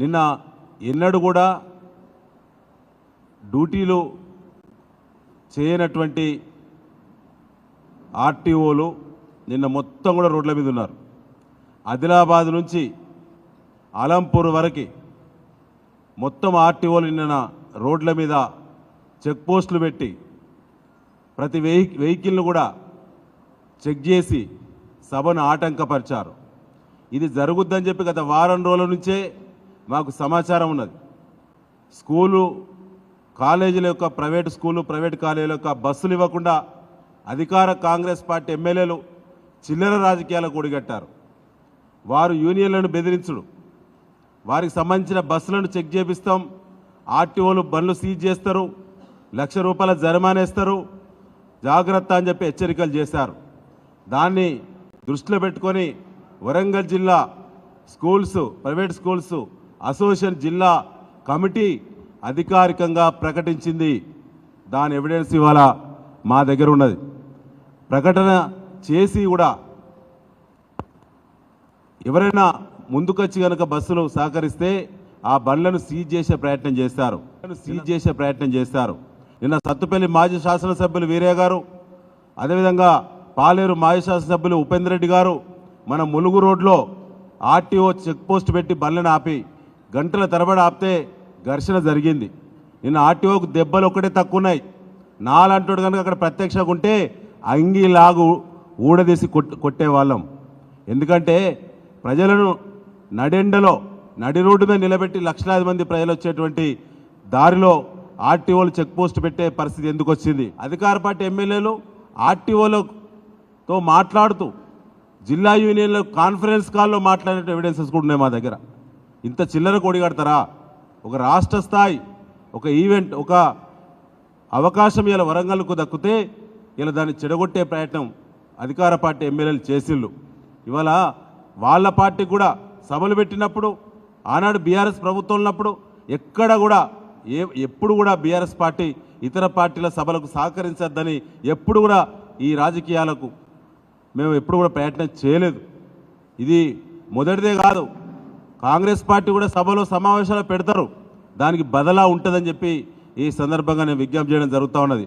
నిన్న ఎన్నడూ కూడా డ్యూటీలు చేయనటువంటి ఆర్టీఓలు నిన్న మొత్తం కూడా రోడ్ల మీద ఉన్నారు. ఆదిలాబాద్ నుంచి అలంపూర్ వరకు మొత్తం ఆర్టీఓలు నిన్న రోడ్ల మీద చెక్ పోస్టులు పెట్టి ప్రతి వెహి వెహికల్ను కూడా చెక్ చేసి సభను ఆటంకపరిచారు. ఇది జరుగుద్దని చెప్పి గత వారం రోజుల నుంచే మాకు సమాచారం ఉన్నది. స్కూలు కాలేజీల యొక్క ప్రైవేట్ స్కూలు ప్రైవేట్ కాలేజీల యొక్క బస్సులు ఇవ్వకుండా అధికార కాంగ్రెస్ పార్టీ ఎమ్మెల్యేలు చిల్లర రాజకీయాలకు ఒడిగట్టారు. వారు యూనియన్లను బెదిరించుడు. వారికి సంబంధించిన బస్సులను చెక్ చేపిస్తాం. ఆర్టీఓలు బండ్లు సీజ్ చేస్తారు. లక్ష రూపాయల జరిమానేస్తారు జాగ్రత్త అని చెప్పి హెచ్చరికలు చేశారు. దాన్ని దృష్టిలో పెట్టుకొని వరంగల్ జిల్లా స్కూల్స్ ప్రైవేట్ స్కూల్స్ అసోసియేషన్ జిల్లా కమిటీ అధికారికంగా ప్రకటించింది. దాని ఎవిడెన్స్ ఇవాళ మా దగ్గర ఉన్నది. ప్రకటన చేసి కూడా ఎవరైనా ముందుకొచ్చి కనుక బస్సులు సహకరిస్తే ఆ బండ్లను సీజ్ చేసే ప్రయత్నం చేస్తారు. సీజ్ చేసే ప్రయత్నం చేస్తారు. నిన్న సత్తుపల్లి మాజీ శాసనసభ్యులు వీరయ్య గారు అదేవిధంగా పాలేరు మాజీ శాసనసభ్యులు ఉపేంద్ర రెడ్డి గారు మన ములుగు రోడ్లో ఆర్టీఓ చెక్ పోస్ట్ పెట్టి బండ్లను ఆపి గంటల తరబడి ఆపితే ఘర్షణ జరిగింది. నిన్న ఆర్టీఓకు దెబ్బలు ఒక్కటే తక్కువ ఉన్నాయి నాలంటోడు కనుక అక్కడ ప్రత్యక్షంగా ఉంటే అంగిలాగు ఊడదీసి కొట్ కొట్టేవాళ్ళం. ఎందుకంటే ప్రజలను నడెండలో నడి రోడ్డు మీద నిలబెట్టి లక్షలాది మంది ప్రజలు వచ్చేటువంటి దారిలో ఆర్టీఓలు చెక్ పోస్ట్ పెట్టే పరిస్థితి ఎందుకు వచ్చింది? అధికార పార్టీ ఎమ్మెల్యేలు ఆర్టీఓలతో మాట్లాడుతూ జిల్లా యూనియన్లో కాన్ఫరెన్స్ కాల్లో మాట్లాడిన ఎవిడెన్సెస్ కూడా ఉన్నాయి మా దగ్గర. ఇంత చిల్లర కొడిగడతారా ఒక రాష్ట్ర స్థాయి ఒక ఈవెంట్ ఒక అవకాశం ఇలా వరంగల్కు దక్కితే ఇలా దాన్ని చెడగొట్టే ప్రయత్నం అధికార పార్టీ ఎమ్మెల్యేలు చేసిళ్ళు. ఇవాళ వాళ్ళ పార్టీ కూడా సభలు పెట్టినప్పుడు ఆనాడు బీఆర్ఎస్ ప్రభుత్వం ఉన్నప్పుడు ఎక్కడ కూడా ఏ ఎప్పుడు కూడా బీఆర్ఎస్ పార్టీ ఇతర పార్టీల సభలకు సహకరించద్దని ఎప్పుడు కూడా ఈ రాజకీయాలకు మేము ఎప్పుడు కూడా ప్రయత్నం చేయలేదు. ఇది మొదటిదే కాదు. కాంగ్రెస్ పార్టీ కూడా సభలో సమావేశాలు పెడతారు. దానికి బదలా ఉంటుందని చెప్పి ఈ సందర్భంగా నేను విజ్ఞప్తి చేయడం జరుగుతూ ఉన్నది.